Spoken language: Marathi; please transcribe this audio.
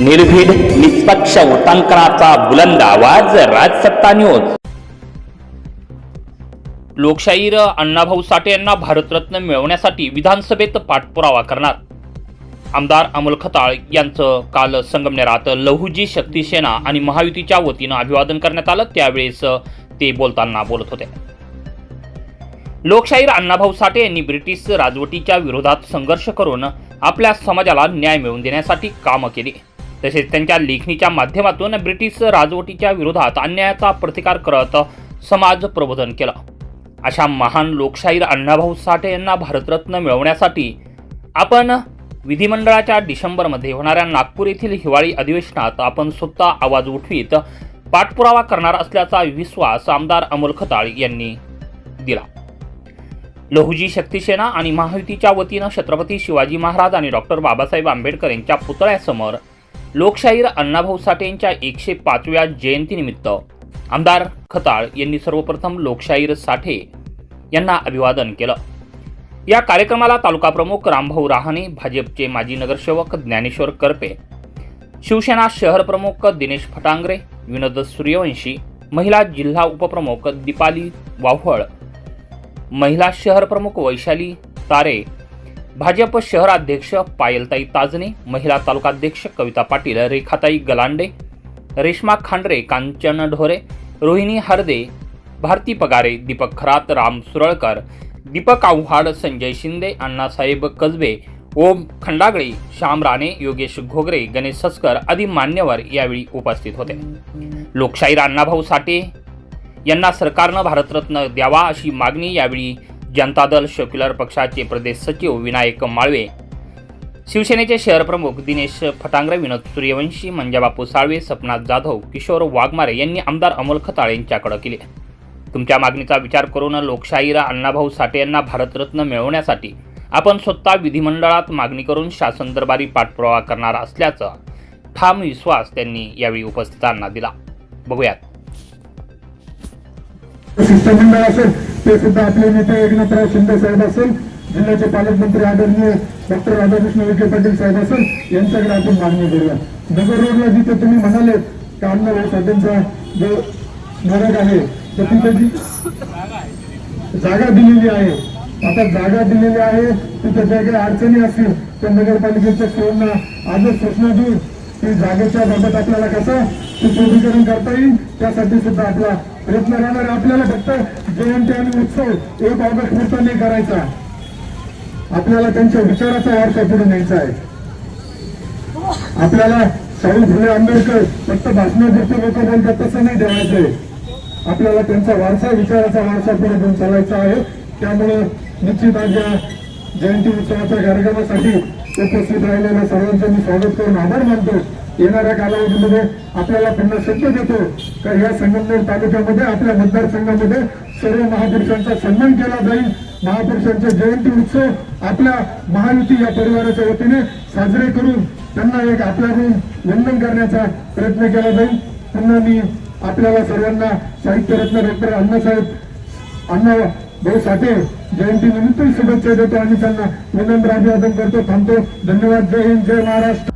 निर्भीड निष्पक्ष उटांकनाचा बुलंद आवाज राजसत्ता न्यूज लोकशाहीर अण्णाभाऊ साठे यांना भारतरत्न मिळवण्यासाठी विधानसभेत पाठपुरावा करणार. आमदार अमोल खताळ यांचं काल संगमनेरात लहुजी शक्ती सेना आणि महायुतीच्या वतीनं अभिवादन करण्यात आलं. त्यावेळेस ते बोलताना बोलत होते. लोकशाहीर अण्णाभाऊ साठे यांनी ब्रिटिश राजवटीच्या विरोधात संघर्ष करून आपल्या समाजाला न्याय मिळवून देण्यासाठी कामं केली. तसेच त्यांच्या लेखणीच्या माध्यमातून ब्रिटिश राजवटीच्या विरोधात अन्यायाचा प्रतिकार करत समाज प्रबोधन केलं. अशा महान लोकशाहीर अण्णाभाऊ साठे यांना भारतरत्न मिळवण्यासाठी आपण विधिमंडळाच्या डिसेंबरमध्ये होणाऱ्या नागपूर येथील हिवाळी अधिवेशनात आपण स्वतः आवाज उठवीत पाठपुरावा करणार असल्याचा विश्वास आमदार अमोल खताळ यांनी दिला. लहुजी शक्तीसेना आणि महायुतीच्या वतीनं छत्रपती शिवाजी महाराज आणि डॉक्टर बाबासाहेब आंबेडकर यांच्या पुतळ्यासमोर लोकशाहीर अण्णाभाऊ साठेंच्या एकशे पाचव्या जयंतीनिमित्त आमदार खताळ यांनी सर्वप्रथम लोकशाहीर साठे यांना अभिवादन केलं. या कार्यक्रमाला तालुका प्रमुख रामभाऊ रहाणे भाजपचे माजी नगरसेवक ज्ञानेश्वर करपे शिवसेना शहर प्रमुख दिनेश फटांगरे विनोद सूर्यवंशी महिला जिल्हा उपप्रमुख दीपाली वाव्हळ महिला शहर प्रमुख वैशाली तारे भाजप शहराध्यक्ष पायलताई ताजने महिला तालुकाध्यक्ष कविता पाटील रेखाताई गलांडे रेश्मा खांडरे कांचन ढोरे रोहिणी हरदे भारती पगारे दीपक खरात राम सुरळकर दीपक आव्हाड संजय शिंदे अण्णासाहेब कसबे ओम खंडागळे श्याम राणे योगेश घोगरे गणेश सस्कर आदी मान्यवर यावेळी उपस्थित होते. लोकशाहीर अण्णाभाऊ साठे यांना सरकारनं भारतरत्न द्यावा अशी मागणी यावेळी जनता दल सेक्युलर पक्षाचे प्रदेश सचिव विनायक माळवे शिवसेनेचे शहर प्रमुख दिनेश फटांगरे विनोद सूर्यवंशी मंजाबापू साळवे सपनाथ जाधव किशोर वाघमारे यांनी आमदार अमोल खताळ यांच्याकडे केले. तुमच्या मागणीचा विचार करून लोकशाहीरा अण्णाभाऊ साठे यांना भारतरत्न मिळवण्यासाठी आपण स्वतः विधिमंडळात मागणी करून शासन दरबारी पाठपुरावा करणार असल्याचा ठाम विश्वास त्यांनी यावेळी उपस्थितांना दिला. बघूयात. शिष्टमंडळ असेल ते सुद्धा आपले नेते एकनाथराव शिंदे साहेब असेल जिल्ह्याचे पालकमंत्री आदरणीय डॉक्टर राधाकृष्ण विखे पाटील साहेब असेल यांच्याकडे आपण मागणी करूया. नगर रोडला जिथे तुम्ही म्हणाले की अण्णाभाऊ साठेंचा जो नरक आहे तर तिथे जी जागा दिलेली आहे आता जागा दिलेली आहे तिथे ज्या काही अडचणी असतील त्या नगरपालिकेच्या सेवांना आजच सूचना देऊन की जागेच्या बाबत आपल्याला कसं सुशोभीकरण करता येईल त्यासाठी सुद्धा आपला प्रयत्न राहणार आपल्याला फक्त जयंती आणि उत्सव एक ऑगस्ट पुरता नाही करायचा. आपल्याला त्यांच्या विचाराचा वारसा पुढे न्यायचा आहे. आपल्याला शाहू फुले आंबेडकर फक्त भाषणापुरते लोक बोलतात तसं नाही ठेवायचंय आपल्याला त्यांचा वारसा विचाराचा वारसा पुढे घेऊन चालायचा आहे. त्यामुळे निश्चित आज या जयंती उत्सवाच्या कार्यक्रमासाठी उपस्थित राहिलेल्या सर्वांचं मी स्वागत करून आभार मानतो. येणाऱ्या कालावधीमध्ये आपल्याला पुन्हा शक्य देतो. का या संगमनेर तालुक्यामध्ये आपल्या मतदारसंघामध्ये सर्व महापुरुषांचा सन्मान केला जाईल. महापुरुषांचे जयंती उत्सव आपल्या महायुती या परिवाराच्या वतीने साजरे करून त्यांना एक आपल्याकडून वंदन करण्याचा प्रयत्न केला जाईल. पुन्हा मी आपल्याला सर्वांना साहित्यरत्न डॉक्टर अण्णासाहेब अण्णा भाऊ साठे जयंतीनिमित्त शुभेच्छा देतो आणि त्यांना विनम्र अभिवादन करतो. थांबतो. धन्यवाद. जय हिंद. जय Maharashtra.